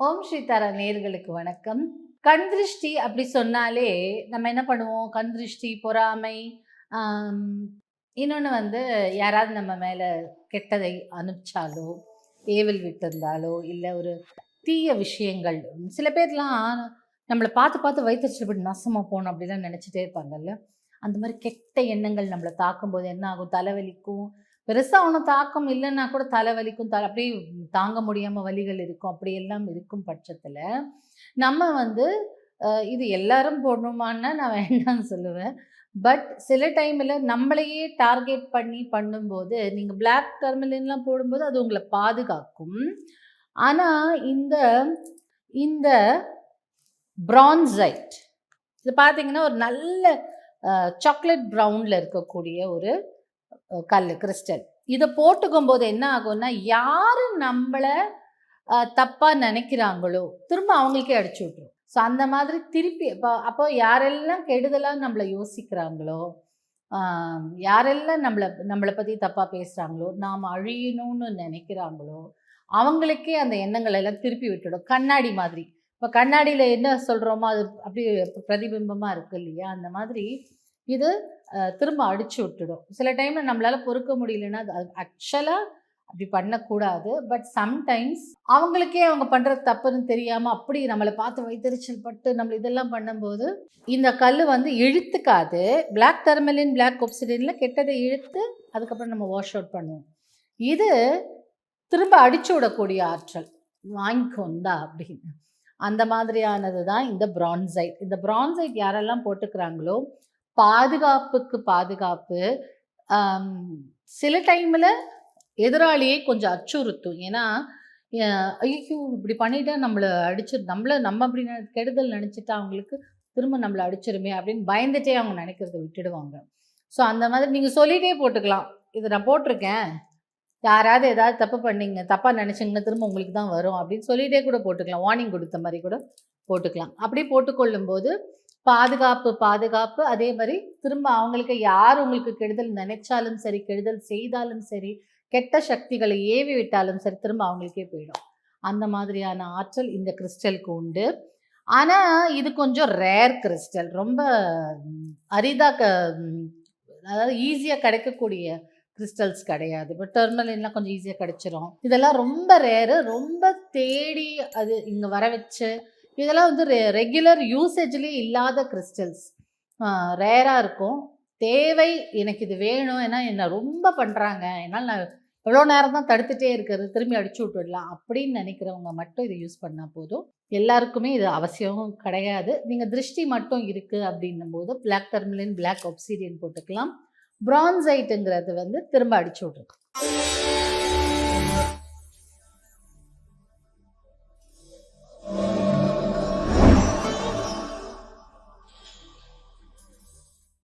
ஓம் ஸ்ரீ தர நேர்களுக்கு வணக்கம். கண் திருஷ்டி அப்படி சொன்னாலே நம்ம என்ன பண்ணுவோம்? கண் திருஷ்டி பொறாமை இன்னொன்று வந்து யாராவது நம்ம மேலே கெட்டதை அனுப்பிச்சாலோ ஏவல் விட்டிருந்தாலோ இல்லை ஒரு தீய விஷயங்கள் சில பேர்லாம் நம்மளை பார்த்து பார்த்து வயிற்றுச்சல் நாசமாக போகணும் அப்படிலாம் நினச்சிட்டே இருப்பாங்கல்ல. அந்த மாதிரி கெட்ட எண்ணங்கள் நம்மளை தாக்கும்போது என்ன ஆகும்? தலைவலிக்கும் பெருசாக ஒன்றும் தாக்கம் இல்லைன்னா கூட தலை வலிக்கும் தலை அப்படியே தாங்க முடியாமல் வலிகள் இருக்கும். அப்படி எல்லாம் இருக்கும் பட்சத்தில் நம்ம வந்து இது எல்லாரும் போடணுமான்னா நான் வேண்டாம்னு சொல்லுவேன். பட் சில டைமில் நம்மளையே டார்கெட் பண்ணி பண்ணும்போது நீங்கள் பிளாக் டர்மலின்லாம் போடும்போது அது உங்களை பாதுகாக்கும். ஆனால் இந்த இந்த பிரான்சைட் இது பார்த்தீங்கன்னா ஒரு நல்ல சாக்லேட் ப்ரௌனில் இருக்கக்கூடிய ஒரு கல் கிறிஸ்டல் இதை போட்டுக்கும் போது என்ன ஆகும்னா யார் நம்மளை தப்பாக நினைக்கிறாங்களோ திரும்ப அவங்களுக்கே அடிச்சு விட்ரும் ஸோ அந்த மாதிரி திருப்பி இப்போ அப்போ யாரெல்லாம் கெடுதலாக நம்மளை யோசிக்கிறாங்களோ யாரெல்லாம் நம்மளை நம்மளை பற்றி தப்பாக பேசுகிறாங்களோ நாம் அழியணும்னு நினைக்கிறாங்களோ அவங்களுக்கே அந்த எண்ணங்களை எல்லாம் திருப்பி விட்டுடும். கண்ணாடி மாதிரி. இப்போ கண்ணாடியில் என்ன சொல்கிறோமோ அது அப்படியே பிரதிபிம்பமாக இருக்குது இல்லையா? அந்த மாதிரி இது திரும்ப அடிச்சு விட்டுடும். சில டைமில் நம்மளால் பொறுக்க முடியலன்னா அது ஆக்சுவலாக அப்படி பண்ணக்கூடாது. பட் சம்டைம்ஸ் அவங்களுக்கே அவங்க பண்ணுறது தப்புன்னு தெரியாமல் அப்படி நம்மளை பார்த்து வைத்தறிச்சல் பட்டு நம்ம இதெல்லாம் பண்ணும்போது இந்த கல் வந்து இழுத்துக்காது. பிளாக் தர்மலின் பிளாக் ஒப்சிடினில் கெட்டதை இழுத்து அதுக்கப்புறம் நம்ம வாஷ் அவுட் பண்ணுவோம். இது திரும்ப அடிச்சு விடக்கூடிய ஆற்றல். வாங்கிக்கோந்தா அப்படின்னு. அந்த மாதிரியானது தான் இந்த பிரான்சைட் இந்த பிரான்சைட் யாரெல்லாம் போட்டுக்கிறாங்களோ பாதுகாப்புக்கு பாதுகாப்பு சில டைமில் எதிராளியை கொஞ்சம் அச்சுறுத்தும். ஏன்னா ஐயோ இப்படி பண்ணிட்டா நம்மளை அடிச்சு நம்மள நம்ம அப்படி கெடுதல் நினச்சிட்டா அவங்களுக்கு திரும்ப நம்மளை அடிச்சிருமே அப்படின்னு பயந்துட்டே அவங்க நினைக்கிறத விட்டுடுவாங்க. ஸோ அந்த மாதிரி நீங்கள் சொல்லிட்டே போட்டுக்கலாம். இது நான் போட்டிருக்கேன். யாராவது ஏதாவது தப்பு பண்ணிங்க தப்பாக நினச்சிங்கன்னா திரும்ப உங்களுக்கு தான் வரும் அப்படின்னு சொல்லிகிட்டே கூட போட்டுக்கலாம். வார்னிங் கொடுத்த மாதிரி கூட போட்டுக்கலாம். அப்படி போட்டுக்கொள்ளும்போது பாதுகாப்பு பாதுகாப்பு. அதே மாதிரி திரும்ப அவங்களுக்கு யார் உங்களுக்கு கெடுதல் நினைச்சாலும் சரி கெடுதல் செய்தாலும் சரி கெட்ட சக்திகளை ஏவி விட்டாலும் சரி திரும்ப அவங்களுக்கே போயிடும். அந்த மாதிரியான ஆற்றல் இந்த கிறிஸ்டலுக்கு உண்டு. ஆனால் இது கொஞ்சம் ரேர் கிறிஸ்டல். ரொம்ப அரிதாக அதாவது ஈஸியாக கிடைக்கக்கூடிய கிறிஸ்டல்ஸ் கிடையாது. இப்போ டெர்மலின்லாம் கொஞ்சம் ஈஸியாக கிடைச்சிரும். இதெல்லாம் ரொம்ப ரேரு ரொம்ப தேடி அது இங்கே வர வச்சு இதெல்லாம் வந்து ரெ ரெகுலர் யூசேஜ்லேயே இல்லாத கிறிஸ்டல்ஸ் ரேராக இருக்கும். தேவை எனக்கு இது வேணும் ஏன்னா என்ன ரொம்ப பண்ணுறாங்க என்னால் நான் எவ்வளோ நேரம் தான் தடுத்துட்டே இருக்கிறது திரும்பி அடிச்சு விட்டுடலாம் அப்படின்னு நினைக்கிறவங்க மட்டும் இதை யூஸ் பண்ணால் போதும். எல்லாருக்குமே இது அவசியம் கிடையாது. நீங்கள் திருஷ்டி மட்டும் இருக்குது அப்படின்னும் போது பிளாக் டெர்மிலின் பிளாக் ஒப்சீடியன் போட்டுக்கலாம். பிரான்சைட்டுங்கிறது வந்து திரும்ப அடிச்சு விட்ருக்கு